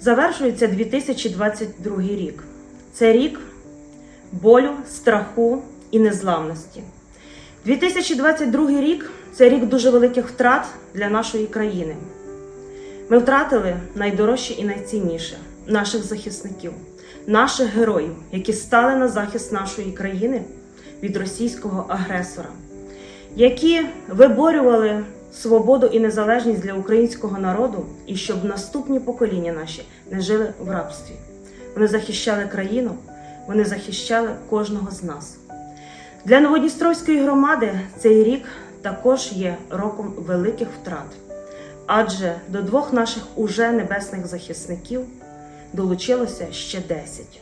Завершується 2022 рік. Це рік болю, страху і незламності. 2022 рік це рік дуже великих втрат для нашої країни. Ми втратили найдорожче і найцінніше наших захисників, наших героїв, які стали на захист нашої країни від російського агресора, які виборювали свободу і незалежність для українського народу, і щоб наступні покоління наші не жили в рабстві. Вони захищали країну, вони захищали кожного з нас. Для Новодністровської громади цей рік також є роком великих втрат, адже до двох наших уже небесних захисників долучилося ще 10.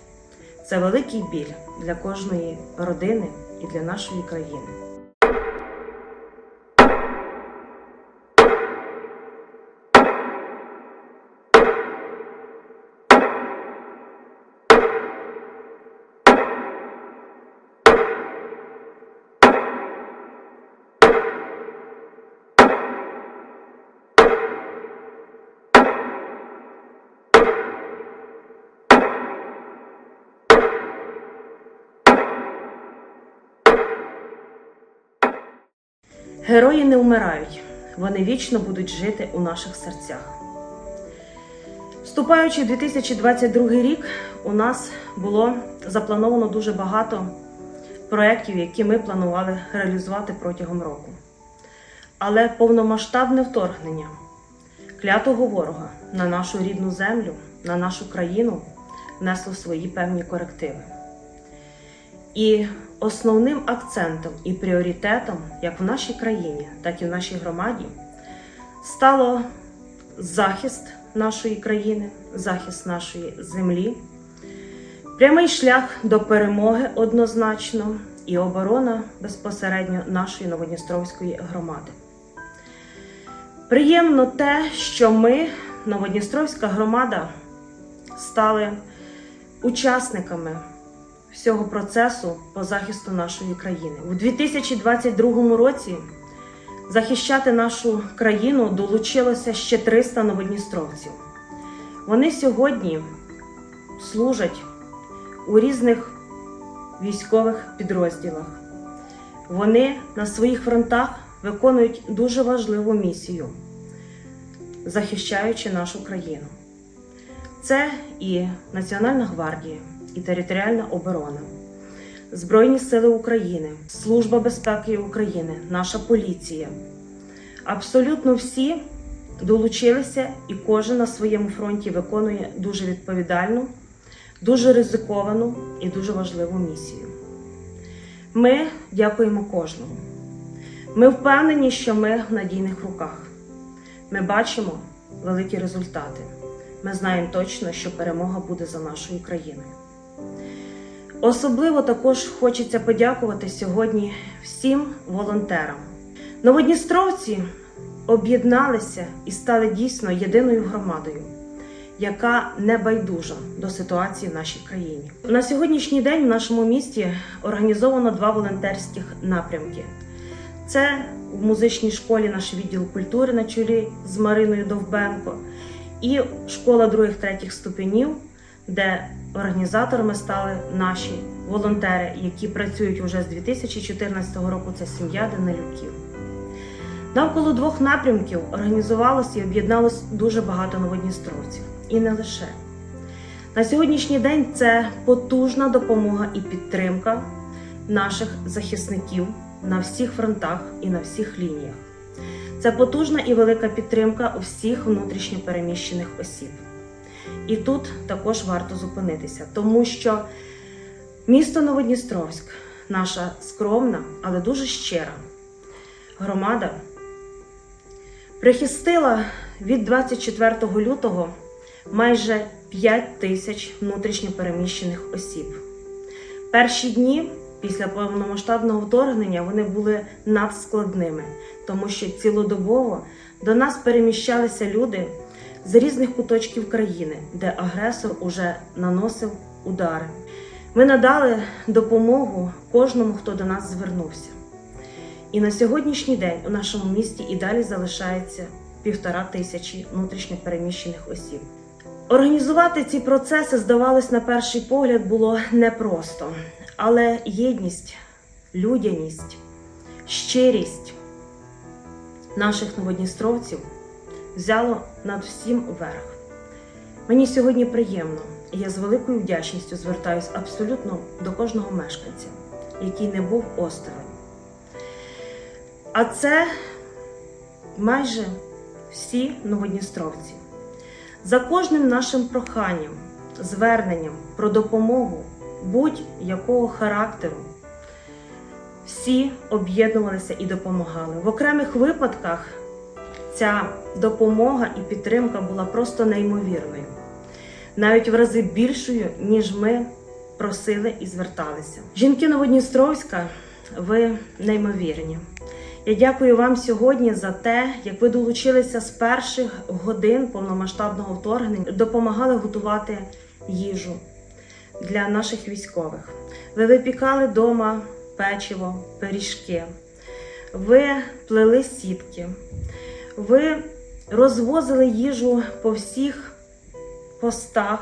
Це великий біль для кожної родини і для нашої країни. Герої не вмирають, вони вічно будуть жити у наших серцях. Вступаючи в 2022 рік, у нас було заплановано дуже багато проєктів, які ми планували реалізувати протягом року. Але повномасштабне вторгнення клятого ворога на нашу рідну землю, на нашу країну внесло свої певні корективи. І основним акцентом і пріоритетом, як в нашій країні, так і в нашій громаді, стало захист нашої країни, захист нашої землі, прямий шлях до перемоги однозначно і оборона безпосередньо нашої Новодністровської громади. Приємно те, що ми, Новодністровська громада, стали учасниками всього процесу по захисту нашої країни. У 2022 році захищати нашу країну долучилося ще 300 новодністровців. Вони сьогодні служать у різних військових підрозділах. Вони на своїх фронтах виконують дуже важливу місію, захищаючи нашу країну. Це і Національна гвардія, і територіальна оборона, Збройні Сили України, Служба безпеки України, наша поліція. Абсолютно всі долучилися, і кожен на своєму фронті виконує дуже відповідальну, дуже ризиковану і дуже важливу місію. Ми дякуємо кожному. Ми впевнені, що ми в надійних руках. Ми бачимо великі результати. Ми знаємо точно, що перемога буде за нашою країною. Особливо також хочеться подякувати сьогодні всім волонтерам. Новодністровці об'єдналися і стали дійсно єдиною громадою, яка не байдужа до ситуації в нашій країні. На сьогоднішній день в нашому місті організовано два волонтерських напрямки. Це в музичній школі наш відділ культури на чолі з Мариною Довбенко і школа других-третіх ступенів, де організаторами стали наші волонтери, які працюють уже з 2014 року. Це сім'я Данилюків. Навколо двох напрямків організувалося і об'єдналось дуже багато новодністровців. І не лише. На сьогоднішній день це потужна допомога і підтримка наших захисників на всіх фронтах і на всіх лініях. Це потужна і велика підтримка всіх внутрішньо переміщених осіб. І тут також варто зупинитися, тому що місто Новодністровськ, наша скромна, але дуже щира громада, прихистила від 24 лютого майже 5 тисяч внутрішньо переміщених осіб. Перші дні після повномасштабного вторгнення вони були надскладними, тому що цілодобово до нас переміщалися люди з різних куточків країни, де агресор уже наносив удари. Ми надали допомогу кожному, хто до нас звернувся. І на сьогоднішній день у нашому місті і далі залишається півтора тисячі внутрішньо переміщених осіб. Організувати ці процеси, здавалось, на перший погляд, було непросто, але єдність, людяність, щирість наших новодністровців взяло над всім верх. Мені сьогодні приємно, і я з великою вдячністю звертаюся абсолютно до кожного мешканця, який не був осторонь. А це майже всі новодністровці. За кожним нашим проханням, зверненням про допомогу будь-якого характеру, всі об'єднувалися і допомагали. В окремих випадках ця допомога і підтримка була просто неймовірною, навіть в рази більшою, ніж ми просили і зверталися. Жінки Новодністровська, ви неймовірні. Я дякую вам сьогодні за те, як ви долучилися з перших годин повномасштабного вторгнення, допомагали готувати їжу для наших військових. Ви випікали вдома печиво, пиріжки, ви плели сітки, ви розвозили їжу по всіх постах,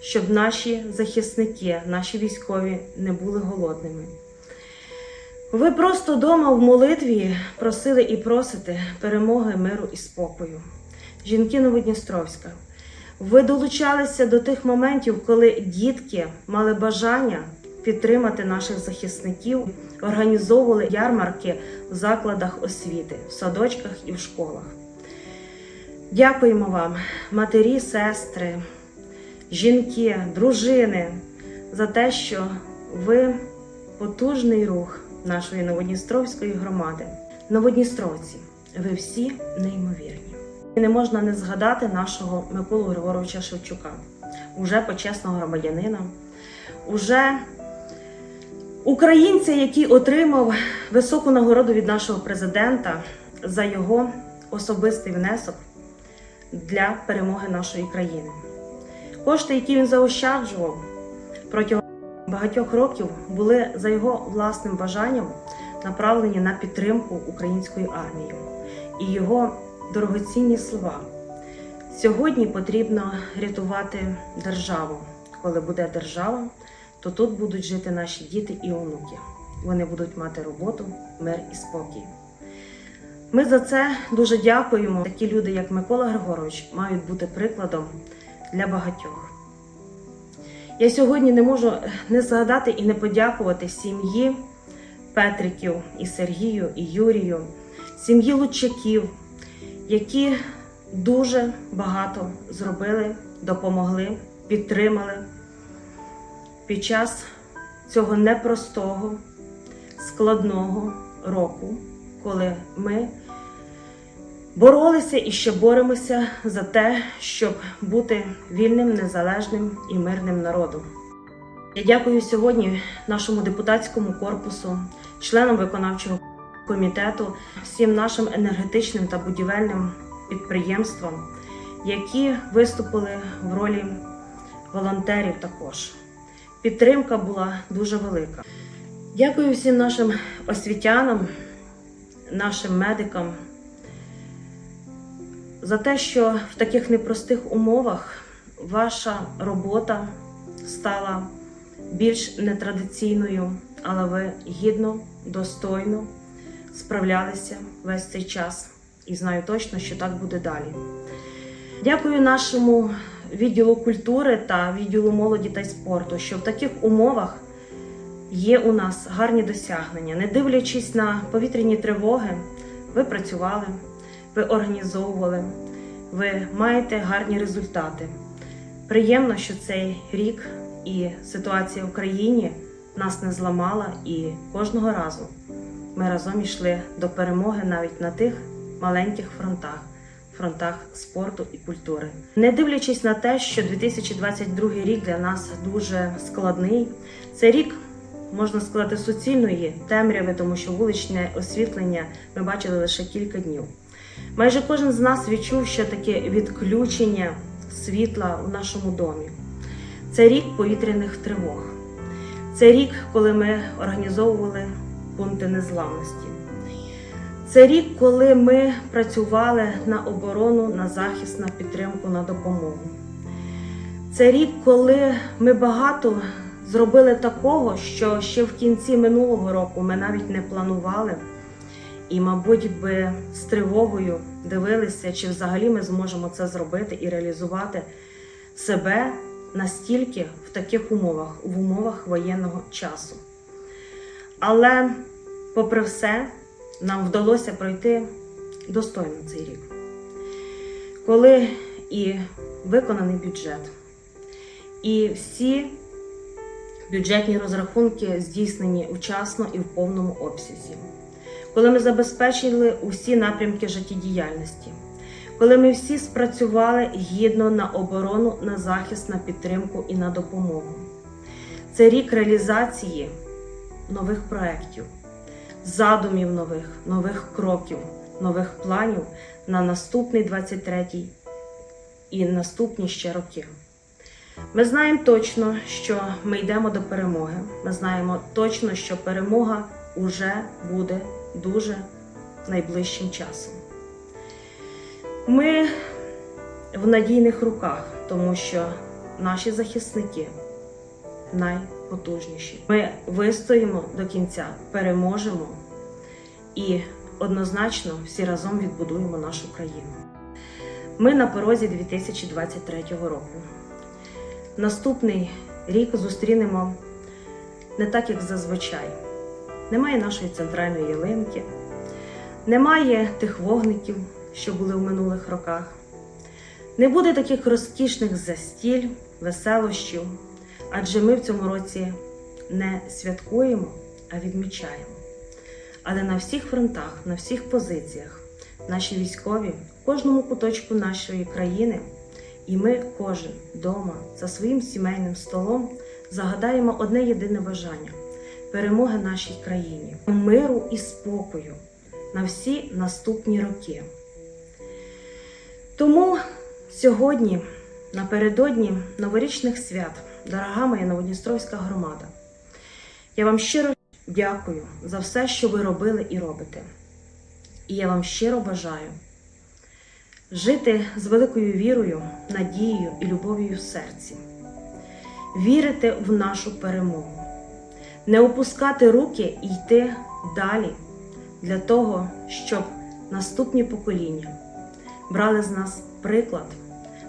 щоб наші захисники, наші військові не були голодними. Ви просто дома в молитві просили і просите перемоги, миру і спокою. Жінки Новодністровська, ви долучалися до тих моментів, коли дітки мали бажання підтримати наших захисників, організовували ярмарки в закладах освіти, в садочках і в школах. Дякуємо вам, матері, сестри, жінки, дружини, за те, що ви потужний рух нашої Новодністровської громади. Новодністровці, ви всі неймовірні. І не можна не згадати нашого Миколу Григоровича Шевчука, уже почесного громадянина, уже українця, який отримав високу нагороду від нашого президента за його особистий внесок для перемоги нашої країни. Кошти, які він заощаджував протягом багатьох років, були за його власним бажанням направлені на підтримку української армії і його дорогоцінні слова. Сьогодні потрібно рятувати державу. Коли буде держава, то тут будуть жити наші діти і онуки. Вони будуть мати роботу, мир і спокій. Ми за це дуже дякуємо. Такі люди, як Микола Григорович, мають бути прикладом для багатьох. Я сьогодні не можу не згадати і не подякувати сім'ї Петриків і Сергію, і Юрію, сім'ї Лучаків, які дуже багато зробили, допомогли, підтримали під час цього непростого, складного року, коли ми боролися і ще боремося за те, щоб бути вільним, незалежним і мирним народом. Я дякую сьогодні нашому депутатському корпусу, членам виконавчого комітету, всім нашим енергетичним та будівельним підприємствам, які виступили в ролі волонтерів також. Підтримка була дуже велика. Дякую всім нашим освітянам, нашим медикам за те, що в таких непростих умовах ваша робота стала більш нетрадиційною, але ви гідно, достойно справлялися весь цей час і знаю точно, що так буде далі. Дякую нашому відділу культури та відділу молоді та спорту, що в таких умовах є у нас гарні досягнення. Не дивлячись на повітряні тривоги, ви працювали, ви організовували, ви маєте гарні результати. Приємно, що цей рік і ситуація в Україні нас не зламала, і кожного разу ми разом йшли до перемоги навіть на тих маленьких фронтах фронтах спорту і культури. Не дивлячись на те, що 2022 рік для нас дуже складний, це рік. Можна сказати, суцільної темряви, тому що вуличне освітлення ми бачили лише кілька днів. Майже кожен з нас відчув, що таке відключення світла в нашому домі. Це рік повітряних тривог. Це рік, коли ми організовували пункти незламності. Це рік, коли ми працювали на оборону, на захист, на підтримку, на допомогу. Це рік, коли ми багато зробили такого, що ще в кінці минулого року ми навіть не планували. І, мабуть, би з тривогою дивилися, чи взагалі ми зможемо це зробити і реалізувати себе настільки в таких умовах, в умовах воєнного часу. Але, попри все, нам вдалося пройти достойно цей рік, коли і виконаний бюджет, і всі бюджетні розрахунки здійснені учасно і в повному обсязі, коли ми забезпечили усі напрямки життєдіяльності, коли ми всі спрацювали гідно на оборону, на захист, на підтримку і на допомогу. Це рік реалізації нових проєктів, задумів нових, нових кроків, нових планів на наступний 23-й і наступні ще роки. Ми знаємо точно, що ми йдемо до перемоги. Ми знаємо точно, що перемога уже буде дуже найближчим часом. Ми в надійних руках, тому що наші захисники найпотужніші. Ми вистоїмо до кінця, переможемо і однозначно всі разом відбудуємо нашу країну. Ми на порозі 2023 року. Наступний рік зустрінемо не так, як зазвичай. Немає нашої центральної ялинки, немає тих вогників, що були в минулих роках. Не буде таких розкішних застіль, веселощів, адже ми в цьому році не святкуємо, а відмічаємо. Але на всіх фронтах, на всіх позиціях наші військові в кожному куточку нашої країни, і ми, кожен вдома, за своїм сімейним столом, загадаємо одне єдине бажання перемоги нашій країні, миру і спокою на всі наступні роки. Тому сьогодні, напередодні новорічних свят, дорога моя Новодністровська громада, я вам щиро дякую за все, що ви робили і робите. І я вам щиро бажаю жити з великою вірою, надією і любов'ю в серці, вірити в нашу перемогу, не опускати руки і йти далі для того, щоб наступні покоління брали з нас приклад,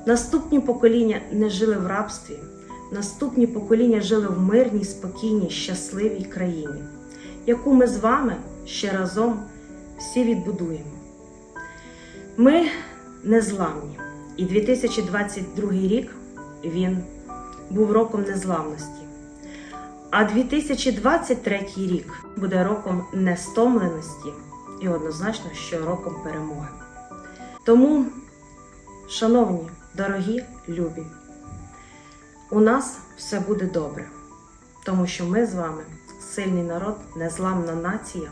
наступні покоління не жили в рабстві, наступні покоління жили в мирній, спокійній, щасливій країні, яку ми з вами ще разом всі відбудуємо. Ми незламні, і 2022 рік він був роком незламності. А 2023 рік буде роком нестомленості і однозначно, що роком перемоги. Тому, шановні, дорогі, любі, у нас все буде добре, тому що ми з вами сильний народ, незламна нація,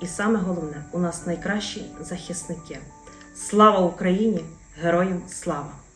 і саме головне, у нас найкращі захисники. Слава Україні! Героям слава!